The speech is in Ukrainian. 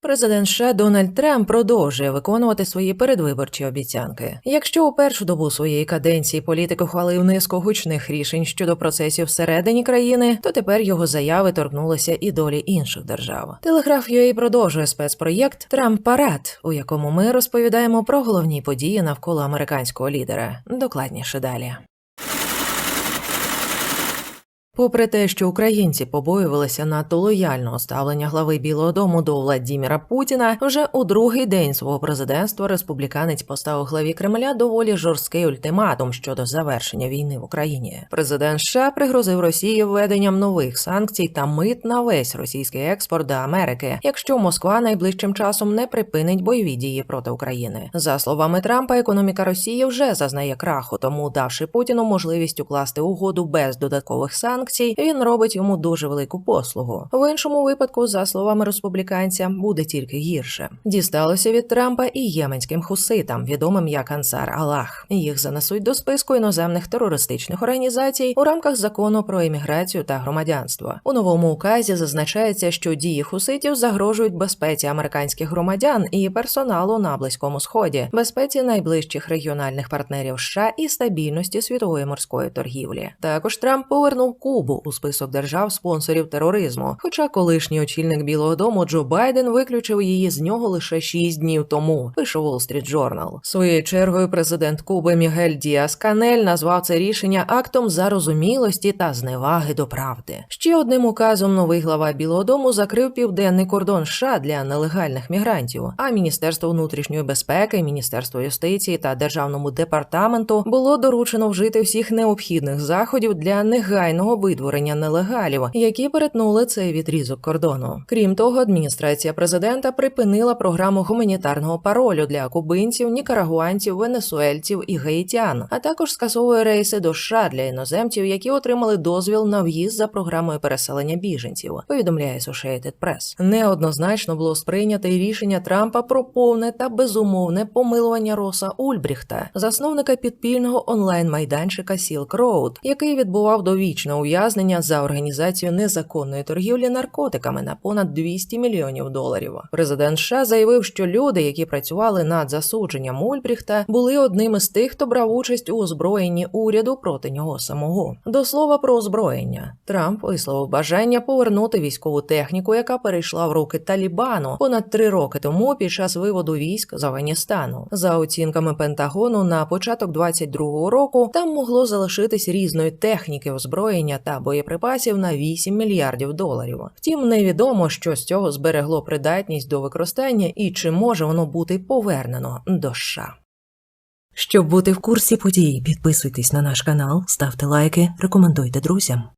Президент США Дональд Трамп продовжує виконувати свої передвиборчі обіцянки. Якщо у першу добу своєї каденції політик ухвалив низку гучних рішень щодо процесів всередині країни, то тепер його заяви торкнулися і долі інших держав. Телеграф UA продовжує спецпроєкт Трамп Парад, у якому ми розповідаємо про головні події навколо американського лідера. Докладніше далі. Попри те, що українці побоювалися надто лояльного ставлення глави Білого Дому до Владіміра Путіна, вже у другий день свого президентства республіканець поставив главі Кремля доволі жорсткий ультиматум щодо завершення війни в Україні. Президент США пригрозив Росії введенням нових санкцій та мит на весь російський експорт до Америки, якщо Москва найближчим часом не припинить бойові дії проти України. За словами Трампа, економіка Росії вже зазнає краху, тому давши Путіну можливість укласти угоду без додаткових санкцій санкцій, він робить йому дуже велику послугу. В іншому випадку, за словами республіканця, буде тільки гірше. Дісталося від Трампа і єменським хуситам, відомим як Ансар Аллах. Їх занесуть до списку іноземних терористичних організацій у рамках закону про імміграцію та громадянство. У новому указі зазначається, що дії хуситів загрожують безпеці американських громадян і персоналу на близькому сході, безпеці найближчих регіональних партнерів США і стабільності світової морської торгівлі. Також Трамп повернув Кубу Кубу у список держав-спонсорів тероризму. Хоча колишній очільник Білого Дому Джо Байден виключив її з нього лише шість днів тому. Пише Wall Street Journal. Своєю чергою президент Куби Мігель Діас Канель назвав це рішення актом зарозумілості та зневаги до правди. Ще одним указом новий глава Білого Дому закрив південний кордон США для нелегальних мігрантів. А Міністерство внутрішньої безпеки, Міністерство юстиції та державному департаменту було доручено вжити всіх необхідних заходів для негайного видворення нелегалів, які перетнули цей відрізок кордону. Крім того, адміністрація президента припинила програму гуманітарного паролю для кубинців, нікарагуанців, венесуельців і гаїтян, а також скасовує рейси до США для іноземців, які отримали дозвіл на в'їзд за програмою переселення біженців. Повідомляє Associated Press. Неоднозначно було сприйнято й рішення Трампа про повне та безумовне помилування Роса Ульбріхта, засновника підпільного онлайн майданчика Silk Road, який відбував довічне ув'язнення за організацію незаконної торгівлі наркотиками на понад 200 мільйонів доларів. Президент США заявив, що люди, які працювали над засудженням Ульбріхта, були одним із тих, хто брав участь у озброєнні уряду проти нього самого. До слова про озброєння Трамп висловив бажання повернути військову техніку, яка перейшла в руки Талібану понад три роки тому під час виводу військ з Афганістану. За оцінками Пентагону, на початок 22-го року там могло залишитись різної техніки та боєприпасів на 8 мільярдів доларів. Втім, невідомо, що з цього зберегло придатність до використання і чи може воно бути повернено до США. Щоб бути в курсі подій, підписуйтесь на наш канал, ставте лайки, рекомендуйте друзям.